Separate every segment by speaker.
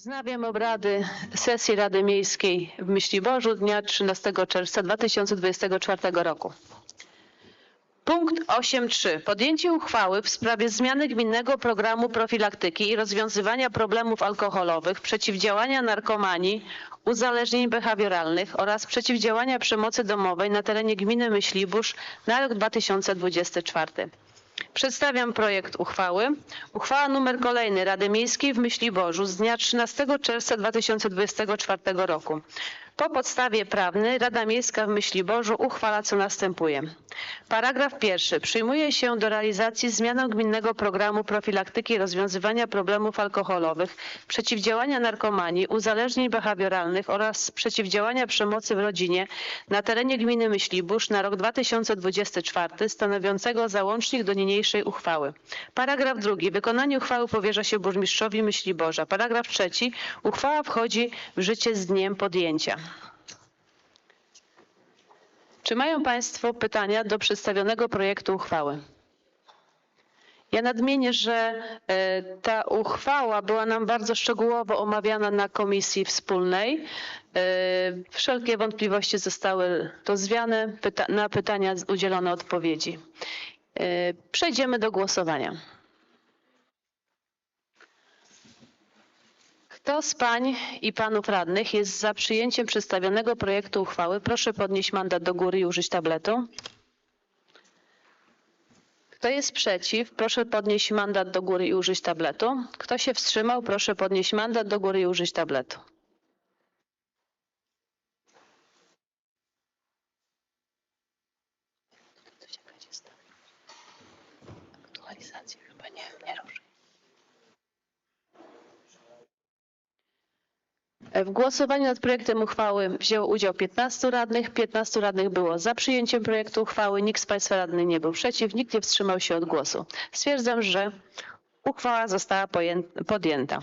Speaker 1: Wznawiam obrady sesji Rady Miejskiej w Myśliborzu dnia 13 czerwca 2024 roku. Punkt 8.3. Podjęcie uchwały w sprawie zmiany gminnego programu profilaktyki i rozwiązywania problemów alkoholowych, przeciwdziałania narkomanii, uzależnień behawioralnych oraz przeciwdziałania przemocy domowej na terenie gminy Myślibórz na rok 2024. Przedstawiam projekt uchwały. Uchwała numer kolejny Rady Miejskiej w Myśliborzu z dnia 13 czerwca 2024 roku. Po podstawie prawnej Rada Miejska w Myśliborzu uchwala co następuje. Paragraf pierwszy. Przyjmuje się do realizacji zmianę gminnego programu profilaktyki i rozwiązywania problemów alkoholowych, przeciwdziałania narkomanii, uzależnień behawioralnych oraz przeciwdziałania przemocy w rodzinie na terenie gminy Myślibórz na rok 2024 stanowiącego załącznik do niniejszej uchwały. Paragraf drugi. Wykonanie uchwały powierza się burmistrzowi Myśliborza. Paragraf trzeci. Uchwała wchodzi w życie z dniem podjęcia. Czy mają Państwo pytania do przedstawionego projektu uchwały? Ja nadmienię, że e, ta uchwała była nam bardzo szczegółowo omawiana na komisji wspólnej. E, Wszelkie wątpliwości zostały rozwiane, na pytania udzielono odpowiedzi. E, Przejdziemy do głosowania. Kto z pań i panów radnych jest za przyjęciem przedstawionego projektu uchwały? Proszę podnieść mandat do góry i użyć tabletu. Kto jest przeciw? Proszę podnieść mandat do góry i użyć tabletu. Kto się wstrzymał? Proszę podnieść mandat do góry i użyć tabletu. Aktualizacja chyba nie, nie ruszy. W głosowaniu nad projektem uchwały wzięło udział 15 radnych. 15 radnych było za przyjęciem projektu uchwały. Nikt z Państwa radnych nie był przeciw, nikt nie wstrzymał się od głosu. Stwierdzam, że uchwała została podjęta.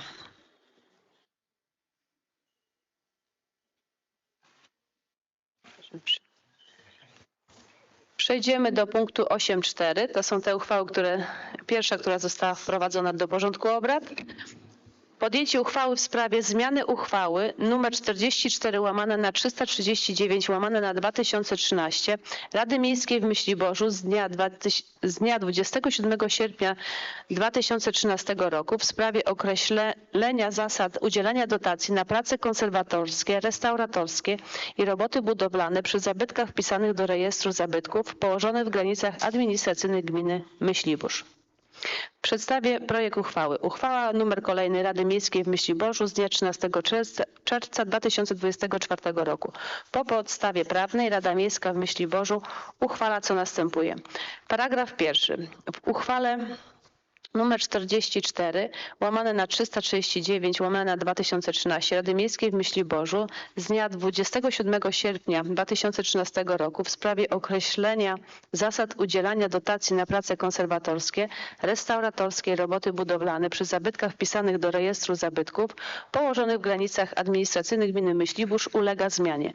Speaker 1: Przejdziemy do punktu 8.4. To są te uchwały, które pierwsza, która została wprowadzona do porządku obrad. Podjęcie uchwały w sprawie zmiany uchwały nr 44 łamane na 339 łamane na 2013 Rady Miejskiej w Myśliborzu z dnia, 2000 z dnia 27 sierpnia 2013 roku w sprawie określenia zasad udzielania dotacji na prace konserwatorskie, restauratorskie i roboty budowlane przy zabytkach wpisanych do rejestru zabytków położonych w granicach administracyjnych gminy Myślibórz. Przedstawię projekt uchwały. Uchwała numer kolejny Rady Miejskiej w Myśliborzu z dnia 13 czerwca, czerwca 2024 roku. Po podstawie prawnej Rada Miejska w Myśliborzu uchwala co następuje. Paragraf pierwszy. W uchwale numer 44 łamane na 339 łamane na 2013 Rady Miejskiej w Myśliborzu z dnia 27 sierpnia 2013 roku w sprawie określenia zasad udzielania dotacji na prace konserwatorskie, restauratorskie roboty budowlane przy zabytkach wpisanych do rejestru zabytków położonych w granicach administracyjnych gminy Myślibórz ulega zmianie.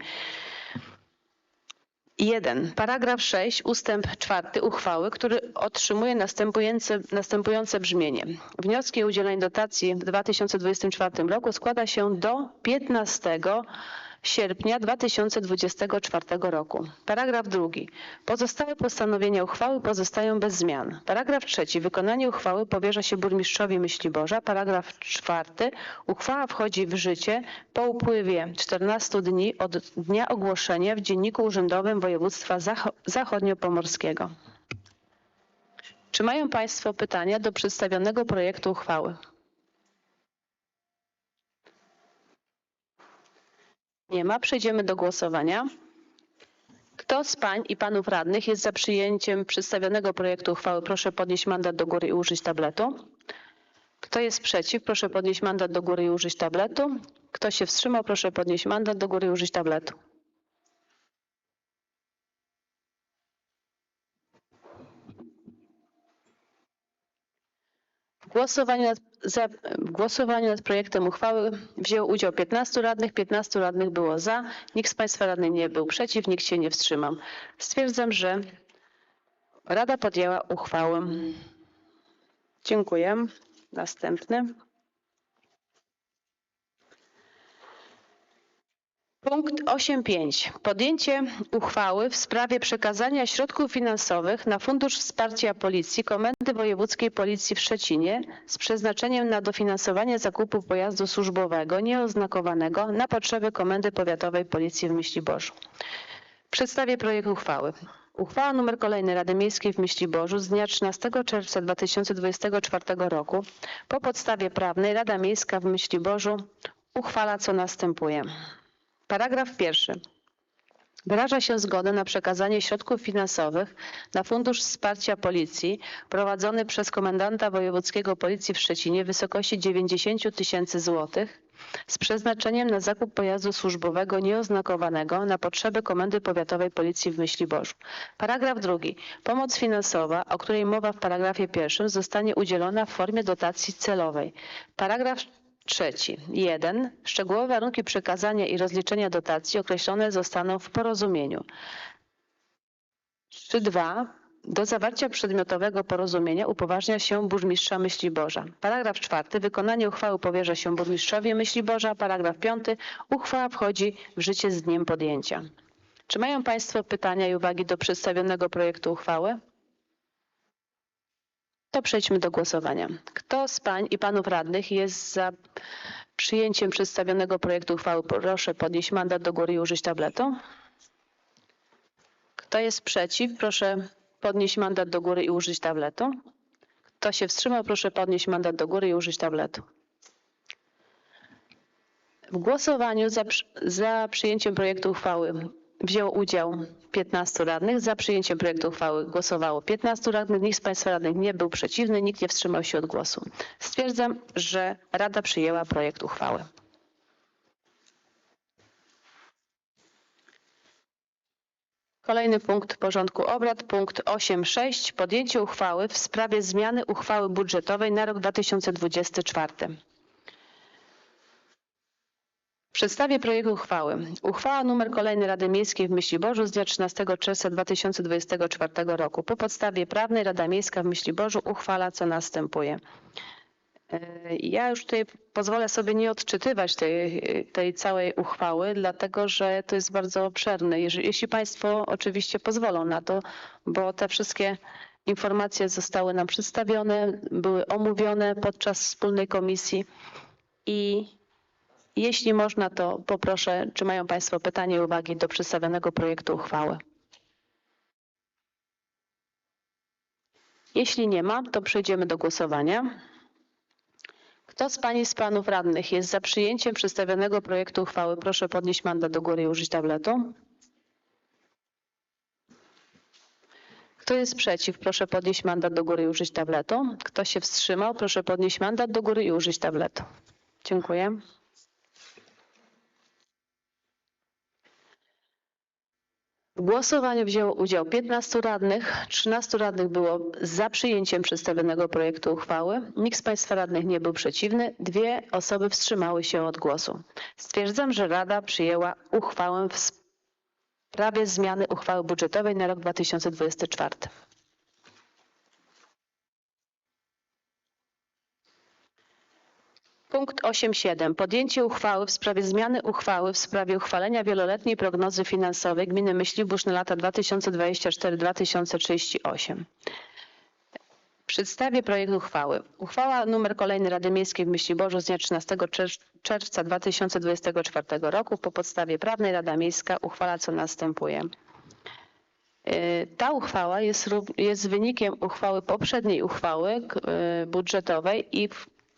Speaker 1: 1. Paragraf 6 ustęp 4 uchwały, który otrzymuje następujące, następujące brzmienie. Wnioski o udzielenie dotacji w 2024 roku składa się do 15 sierpnia 2024 roku. Paragraf 2. Pozostałe postanowienia uchwały pozostają bez zmian. Paragraf 3. Wykonanie uchwały powierza się burmistrzowi Myśliborza. Paragraf 4. Uchwała wchodzi w życie po upływie 14 dni od dnia ogłoszenia w Dzienniku Urzędowym Województwa Zacho- Zachodniopomorskiego. Czy mają Państwo pytania do przedstawionego projektu uchwały? Nie ma. Przejdziemy do głosowania. Kto z pań i panów radnych jest za przyjęciem przedstawionego projektu uchwały? Proszę podnieść mandat do góry i użyć tabletu. Kto jest przeciw? Proszę podnieść mandat do góry i użyć tabletu. Kto się wstrzymał? Proszę podnieść mandat do góry i użyć tabletu. Głosowaniu nad, za, w głosowaniu nad projektem uchwały wzięło udział 15 radnych, 15 radnych było za, nikt z Państwa radnych nie był przeciw, nikt się nie wstrzymał. Stwierdzam, że Rada podjęła uchwałę. Dziękuję. Następny. Punkt 8.5. Podjęcie uchwały w sprawie przekazania środków finansowych na Fundusz Wsparcia Policji Komendy Wojewódzkiej Policji w Szczecinie z przeznaczeniem na dofinansowanie zakupu pojazdu służbowego nieoznakowanego na potrzeby Komendy Powiatowej Policji w Myśliborzu. Przedstawię projekt uchwały. Uchwała nr kolejny Rady Miejskiej w Myśliborzu z dnia 13 czerwca 2024 roku po podstawie prawnej Rada Miejska w Myśliborzu uchwala co następuje. Paragraf pierwszy. Wyraża się zgodę na przekazanie środków finansowych na Fundusz Wsparcia Policji prowadzony przez komendanta wojewódzkiego Policji w Szczecinie w wysokości 90 tysięcy złotych z przeznaczeniem na zakup pojazdu służbowego nieoznakowanego na potrzeby Komendy Powiatowej Policji w Myśliborzu. Paragraf drugi. Pomoc finansowa, o której mowa w paragrafie pierwszym, zostanie udzielona w formie dotacji celowej. Paragraf trzeci. Jeden. Szczegółowe warunki przekazania i rozliczenia dotacji określone zostaną w porozumieniu. 3.2. Do zawarcia przedmiotowego porozumienia upoważnia się burmistrza Myśliborza. Paragraf czwarty. Wykonanie uchwały powierza się burmistrzowi Myśliborza. Paragraf piąty. Uchwała wchodzi w życie z dniem podjęcia. Czy mają Państwo pytania i uwagi do przedstawionego projektu uchwały? To przejdźmy do głosowania. Kto z pań i panów radnych jest za przyjęciem przedstawionego projektu uchwały? Proszę podnieść mandat do góry i użyć tabletu. Kto jest przeciw? Proszę podnieść mandat do góry i użyć tabletu. Kto się wstrzymał? Proszę podnieść mandat do góry i użyć tabletu. W głosowaniu za, za przyjęciem projektu uchwały wzięło udział 15 radnych. Za przyjęciem projektu uchwały głosowało 15 radnych. Nikt z Państwa radnych nie był przeciwny, nikt nie wstrzymał się od głosu. Stwierdzam, że Rada przyjęła projekt uchwały. Kolejny punkt porządku obrad, punkt 8.6. Podjęcie uchwały w sprawie zmiany uchwały budżetowej na rok 2024. Przedstawię projekt uchwały. Uchwała nr kolejny Rady Miejskiej w Myśliborzu z dnia 13 czerwca 2024 roku. Po podstawie prawnej Rada Miejska w Myśliborzu uchwala co następuje. E, Ja już tutaj pozwolę sobie nie odczytywać tej, tej całej uchwały, dlatego że to jest bardzo obszerne. Jeśli Państwo oczywiście pozwolą na to, bo te wszystkie informacje zostały nam przedstawione, były omówione podczas wspólnej komisji i jeśli można, to poproszę, czy mają Państwo pytania i uwagi do przedstawionego projektu uchwały. Jeśli nie ma, to przejdziemy do głosowania. Kto z Pani z Panów Radnych jest za przyjęciem przedstawionego projektu uchwały? Proszę podnieść mandat do góry i użyć tabletu. Kto jest przeciw? Proszę podnieść mandat do góry i użyć tabletu. Kto się wstrzymał? Proszę podnieść mandat do góry i użyć tabletu. Dziękuję. W głosowaniu wzięło udział 15 radnych. 13 radnych było za przyjęciem przedstawionego projektu uchwały. Nikt z Państwa radnych nie był przeciwny. Dwie osoby wstrzymały się od głosu. Stwierdzam, że Rada przyjęła uchwałę w sprawie zmiany uchwały budżetowej na rok 2024. Punkt 8.7. Podjęcie uchwały w sprawie zmiany uchwały w sprawie uchwalenia wieloletniej prognozy finansowej gminy Myślibórz na lata 2024-2038. Przedstawię projekt uchwały. Uchwała numer kolejny Rady Miejskiej w Myśliborzu z dnia 13 czer- czerwca 2024 roku po podstawie prawnej Rada Miejska uchwala co następuje. Y, Ta uchwała jest, jest wynikiem uchwały poprzedniej uchwały y, budżetowej i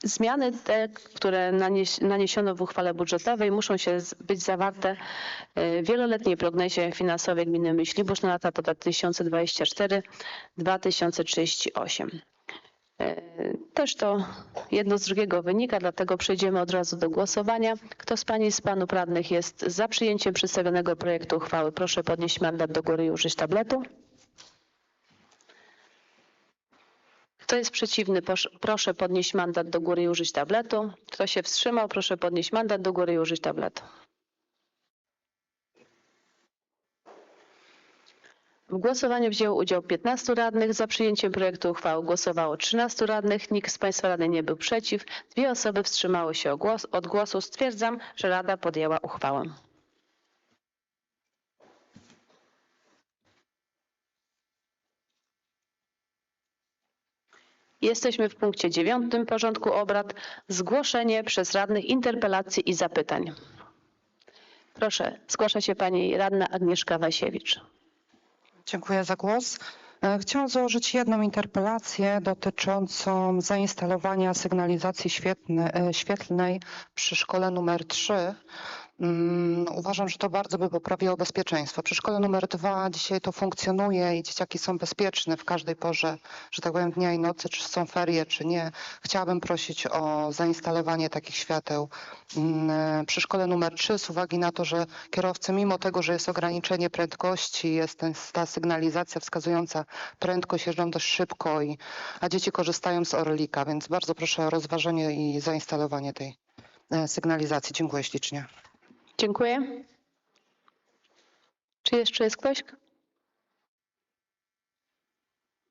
Speaker 1: zmiany te, które naniesiono w uchwale budżetowej muszą się być zawarte y, w wieloletniej prognozie finansowej gminy Myślibórz na lata 2024-2038. Y, Też to jedno z drugiego wynika, dlatego przejdziemy od razu do głosowania. Kto z Pani i z Panów radnych jest za przyjęciem przedstawionego projektu uchwały? Proszę podnieść mandat do góry i użyć tabletu. Kto jest przeciwny, proszę- podnieść mandat do góry i użyć tabletu. Kto się wstrzymał, proszę podnieść mandat do góry i użyć tabletu. W głosowaniu wzięło udział 15 radnych. Za przyjęciem projektu uchwały głosowało 13 radnych. Nikt z Państwa radnych nie był przeciw. Dwie osoby wstrzymały się od głosu. Stwierdzam, że Rada podjęła uchwałę. Jesteśmy w punkcie dziewiątym porządku obrad. Zgłoszenie przez radnych interpelacji i zapytań. Proszę, zgłasza się pani radna Agnieszka Wasiewicz.
Speaker 2: Dziękuję za głos. E, Chciałam złożyć jedną interpelację dotyczącą zainstalowania sygnalizacji e, świetlnej przy szkole numer 3. Mm, Uważam, że to bardzo by poprawiło bezpieczeństwo. Przy szkole numer 2 dzisiaj to funkcjonuje i dzieciaki są bezpieczne w każdej porze, że tak powiem, dnia i nocy, czy są ferie, czy nie. Chciałabym prosić o zainstalowanie takich świateł mm, e, przy szkole numer 3 z uwagi na to, że kierowcy mimo tego, że jest ograniczenie prędkości, jest ten, ta sygnalizacja wskazująca prędkość, jeżdżą dość szybko, i, a dzieci korzystają z Orlika, więc bardzo proszę o rozważenie i zainstalowanie tej e, sygnalizacji. Dziękuję ślicznie.
Speaker 1: Dziękuję. Czy jeszcze jest ktoś?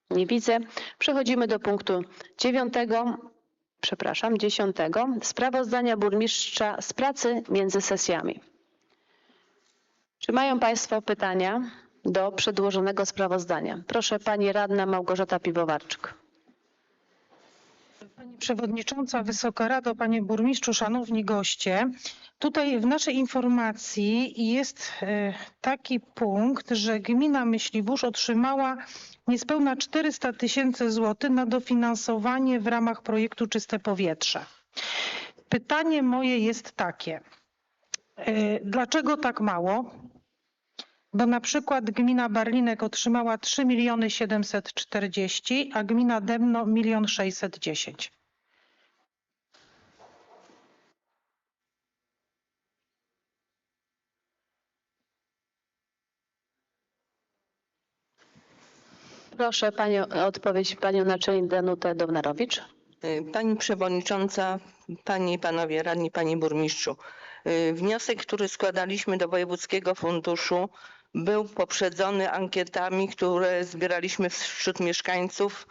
Speaker 1: Nie widzę. Przechodzimy do punktu dziewiątego, przepraszam, dziesiątego. Sprawozdania burmistrza z pracy między sesjami. Czy mają Państwo pytania do przedłożonego sprawozdania? Proszę Pani Radna Małgorzata Piwowarczyk.
Speaker 3: Pani Przewodnicząca, Wysoka Rado, Panie Burmistrzu, Szanowni Goście. Tutaj w naszej informacji jest e, taki punkt, że gmina Myśliwóż otrzymała niespełna 400 tysięcy złotych na dofinansowanie w ramach projektu Czyste Powietrze. Pytanie moje jest takie. e, Dlaczego tak mało? Bo na przykład gmina Barlinek otrzymała 3 miliony 740, a gmina Dębno 1 610.
Speaker 1: Proszę Panią, o odpowiedź Panią Naczelnik Danutę Downarowicz.
Speaker 4: Y, Pani Przewodnicząca, Panie i Panowie Radni, Panie Burmistrzu. y, Wniosek, który składaliśmy do Wojewódzkiego Funduszu był poprzedzony ankietami, które zbieraliśmy wśród mieszkańców.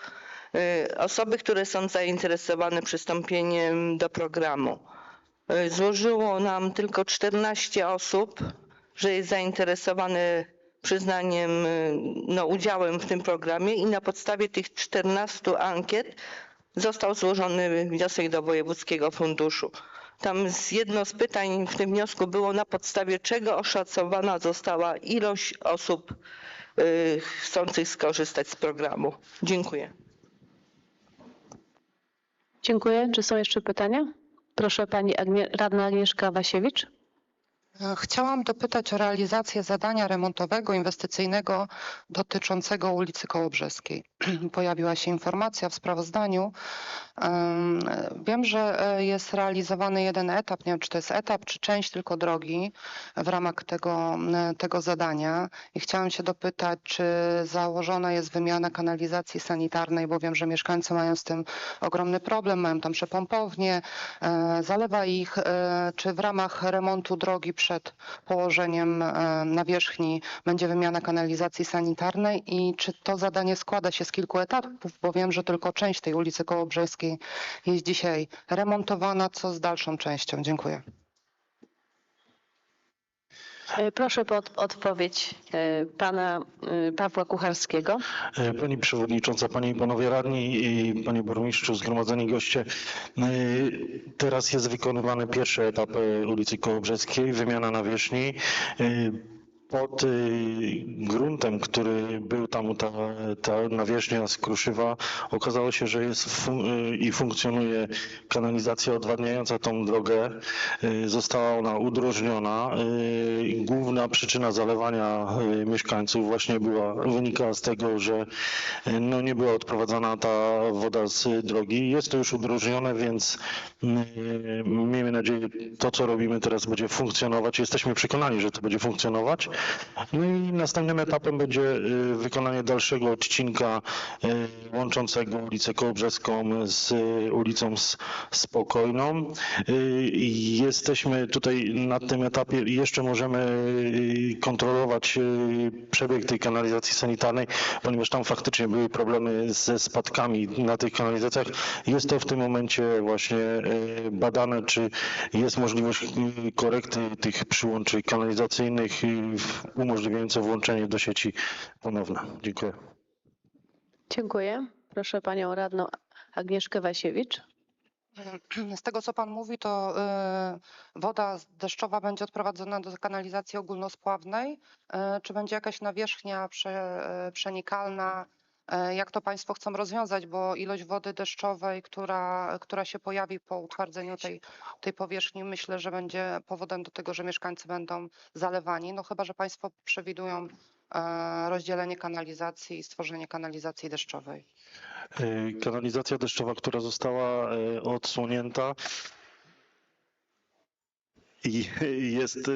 Speaker 4: y, Osoby, które są zainteresowane przystąpieniem do programu. Y, Złożyło nam tylko 14 osób, że jest zainteresowane przyznaniem, y, no, udziałem w tym programie i na podstawie tych 14 ankiet został złożony wniosek do Wojewódzkiego Funduszu. Tam z jedno z pytań w tym wniosku było na podstawie czego oszacowana została ilość osób y, chcących skorzystać z programu. Dziękuję.
Speaker 1: Dziękuję. Czy są jeszcze pytania? Proszę Pani Agnie, Radna Agnieszka Wasiewicz.
Speaker 2: E, Chciałam dopytać o realizację zadania remontowego, inwestycyjnego dotyczącego ulicy Kołobrzeskiej. Pojawiła się informacja w sprawozdaniu. Em, Wiem, że e, jest realizowany jeden etap, nie wiem czy to jest etap, czy część tylko drogi w ramach tego, tego zadania. I chciałam się dopytać, czy założona jest wymiana kanalizacji sanitarnej, bo wiem, że mieszkańcy mają z tym ogromny problem, mają tam przepompownie, e, zalewa ich, czy w ramach remontu drogi przed położeniem e, nawierzchni będzie wymiana kanalizacji sanitarnej i czy to zadanie składa się z kilku etapów, bo wiem, że tylko część tej ulicy Kołobrzeskiej jest dzisiaj remontowana, co z dalszą częścią. Dziękuję.
Speaker 1: E, Proszę o od- odpowiedź e, Pana e, Pawła Kucharskiego.
Speaker 5: Pani Przewodnicząca, Panie i Panowie Radni i Panie Burmistrzu, zgromadzeni goście. Teraz jest wykonywany pierwszy etap ulicy Kołobrzeskiej, wymiana nawierzchni. Pod gruntem, który był tam, ta, ta nawierzchnia z Kruszywa, okazało się, że jest fun- i funkcjonuje kanalizacja odwadniająca tą drogę. Została ona udrożniona. Główna przyczyna zalewania e, mieszkańców właśnie była, wynikała z tego, że e, no, nie była odprowadzana ta woda z drogi. Jest to już udrożnione, więc mm, e, miejmy nadzieję, to co robimy teraz będzie funkcjonować. Jesteśmy przekonani, że to będzie funkcjonować. No i następnym etapem będzie wykonanie dalszego odcinka łączącego ulicę Kołobrzeską z ulicą Spokojną. Jesteśmy tutaj na tym etapie i jeszcze możemy kontrolować e, przebieg tej kanalizacji sanitarnej, ponieważ tam faktycznie były problemy ze spadkami na tych kanalizacjach. Jest to w tym momencie właśnie e, badane, czy jest możliwość korekty tych przyłączy kanalizacyjnych umożliwiające włączenie do sieci ponowne. Dziękuję.
Speaker 1: Dziękuję. Proszę Panią Radną Agnieszkę Wasiewicz.
Speaker 2: Z tego, co Pan mówi, to y, woda deszczowa będzie odprowadzona do kanalizacji ogólnospławnej, y, czy będzie jakaś nawierzchnia y, przenikalna? Jak to Państwo chcą rozwiązać, bo ilość wody deszczowej, która, która się pojawi po utwardzeniu tej, tej powierzchni, myślę, że będzie powodem do tego, że mieszkańcy będą zalewani. No chyba, że Państwo przewidują rozdzielenie kanalizacji i stworzenie kanalizacji deszczowej.
Speaker 5: E, Kanalizacja deszczowa, która została e, odsłonięta i jest, e,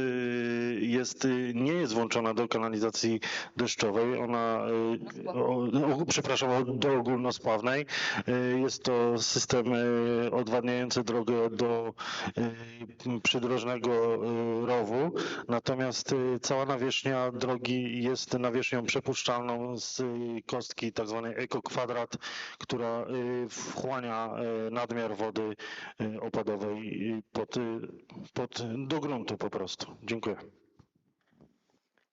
Speaker 5: jest, e, nie jest włączona do kanalizacji deszczowej. Ona, e, o, o, przepraszam, do ogólnospławnej. Jest to system odwadniający drogę do przydrożnego rowu. Natomiast cała nawierzchnia drogi jest nawierzchnią przepuszczalną z kostki tak zwanej ekokwadrat, która wchłania nadmiar wody opadowej pod, pod, do gruntu po prostu. Dziękuję.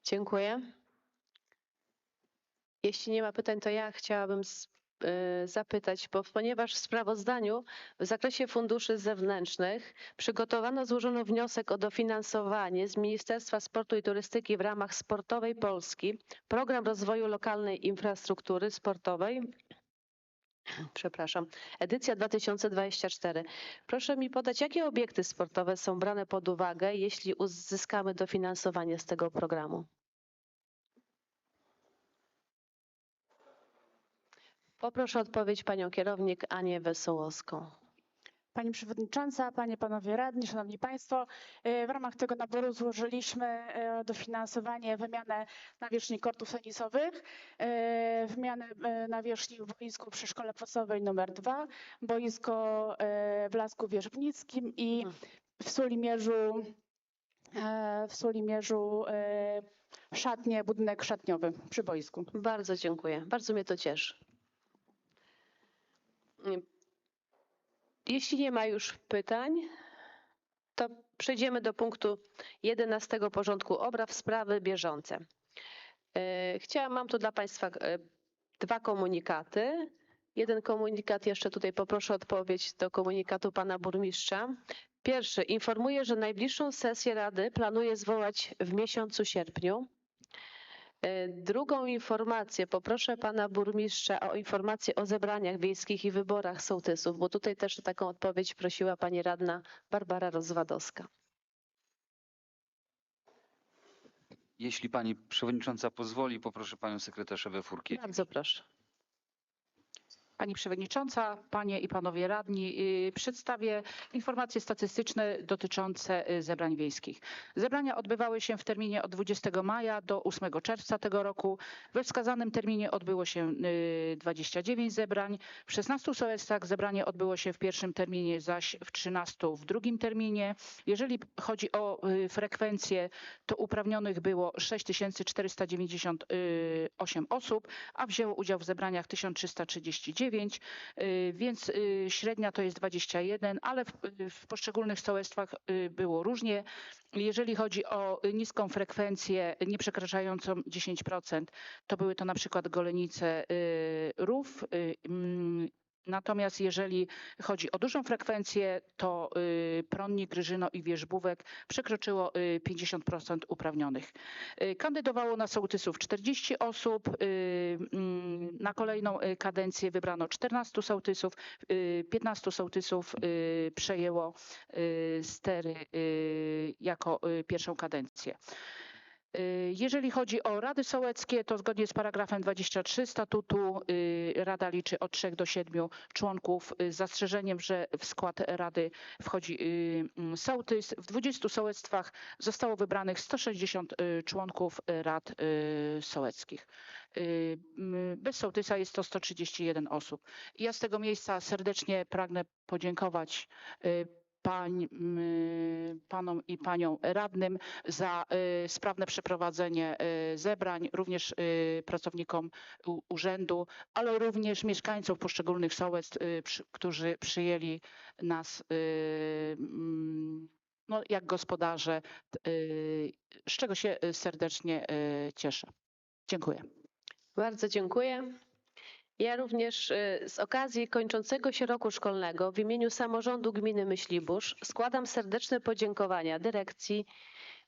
Speaker 1: Dziękuję. Jeśli nie ma pytań, to ja chciałabym y, zapytać, bo ponieważ w sprawozdaniu w zakresie funduszy zewnętrznych przygotowano, złożono wniosek o dofinansowanie z Ministerstwa Sportu i Turystyki w ramach Sportowej Polski, Program Rozwoju Lokalnej Infrastruktury Sportowej, przepraszam, edycja 2024. Proszę mi podać, jakie obiekty sportowe są brane pod uwagę, jeśli uzyskamy dofinansowanie z tego programu? Poproszę o odpowiedź panią kierownik Anię Wesołowską.
Speaker 6: Pani Przewodnicząca, Panie, Panowie Radni, Szanowni Państwo, e, w ramach tego naboru złożyliśmy e, dofinansowanie wymianę nawierzchni kortów tenisowych, e, wymianę nawierzchni w boisku przy szkole podstawowej nr 2, boisko w Lasku Wierzbnickim i w Sulimierzu, w Sulimierzu szatnie, budynek szatniowy przy boisku.
Speaker 1: Bardzo dziękuję. Bardzo mnie to cieszy. Jeśli nie ma już pytań, to przejdziemy do punktu 11 porządku obrad sprawy bieżące. E, Chciałam, mam tu dla Państwa e, dwa komunikaty. Jeden komunikat jeszcze tutaj poproszę odpowiedź do komunikatu pana burmistrza. Pierwszy, informuję, że najbliższą sesję Rady planuję zwołać w miesiącu sierpniu. E, Drugą informację poproszę pana burmistrza o informację o zebraniach wiejskich i wyborach sołtysów, bo tutaj też o taką odpowiedź prosiła pani radna Barbara Rozwadowska.
Speaker 7: Jeśli pani przewodnicząca pozwoli, poproszę panią sekretarz Ewę Furkiewicz.
Speaker 1: Bardzo proszę.
Speaker 8: Pani Przewodnicząca, Panie i Panowie Radni, y, przedstawię informacje statystyczne dotyczące y, zebrań wiejskich. Zebrania odbywały się w terminie od 20 maja do 8 czerwca tego roku. We wskazanym terminie odbyło się y, 29 zebrań. W 16 sołectwach zebranie odbyło się w pierwszym terminie, zaś w 13 w drugim terminie. Jeżeli chodzi o y, frekwencję, to uprawnionych było 6498 osób, a wzięło udział w zebraniach 1339, y, więc y, średnia to jest 21, ale w, w poszczególnych sołectwach y, było różnie. Jeżeli chodzi o y, niską frekwencję nie przekraczającą 10%, to były to na przykład Golenice y, Rów. Y, Natomiast jeżeli chodzi o dużą frekwencję, to y, Prądnik, Gryżyno i Wierzbówek przekroczyło y, 50% uprawnionych. Y, Kandydowało na sołtysów 40 osób. y, mm, Na kolejną y, kadencję wybrano 14 sołtysów. y, 15 sołtysów y, przejęło y, stery y, jako y, pierwszą kadencję. Y, Jeżeli chodzi o rady sołeckie, to zgodnie z paragrafem 23 statutu y, Rada liczy od 3 do 7 członków y, z zastrzeżeniem, że w skład rady wchodzi mm, sołtys. W 20 sołectwach zostało wybranych 160 y, członków rad sołeckich. Bez sołtysa jest to 131 osób. Ja z tego miejsca serdecznie pragnę podziękować pań, mm, panom i paniom radnym za y, sprawne przeprowadzenie y, zebrań, również y, pracownikom urzędu, ale również mieszkańców poszczególnych sołectw, którzy przyjęli nas mm, no, jak gospodarze, z czego się serdecznie cieszę. Dziękuję.
Speaker 1: Bardzo dziękuję. Ja również y, z okazji kończącego się roku szkolnego w imieniu samorządu gminy Myślibórz składam serdeczne podziękowania dyrekcji,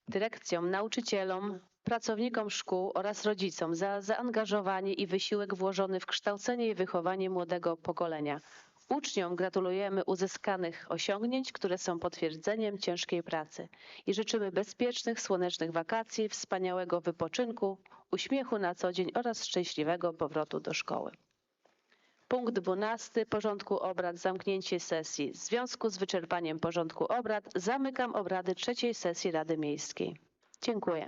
Speaker 1: dyrekcjom, nauczycielom, pracownikom szkół oraz rodzicom za zaangażowanie i wysiłek włożony w kształcenie i wychowanie młodego pokolenia. Uczniom gratulujemy uzyskanych osiągnięć, które są potwierdzeniem ciężkiej pracy i życzymy bezpiecznych, słonecznych wakacji, wspaniałego wypoczynku, uśmiechu na co dzień oraz szczęśliwego powrotu do szkoły. Punkt 12 porządku obrad zamknięcie sesji. W związku z wyczerpaniem porządku obrad zamykam obrady trzeciej sesji Rady Miejskiej. Dziękuję.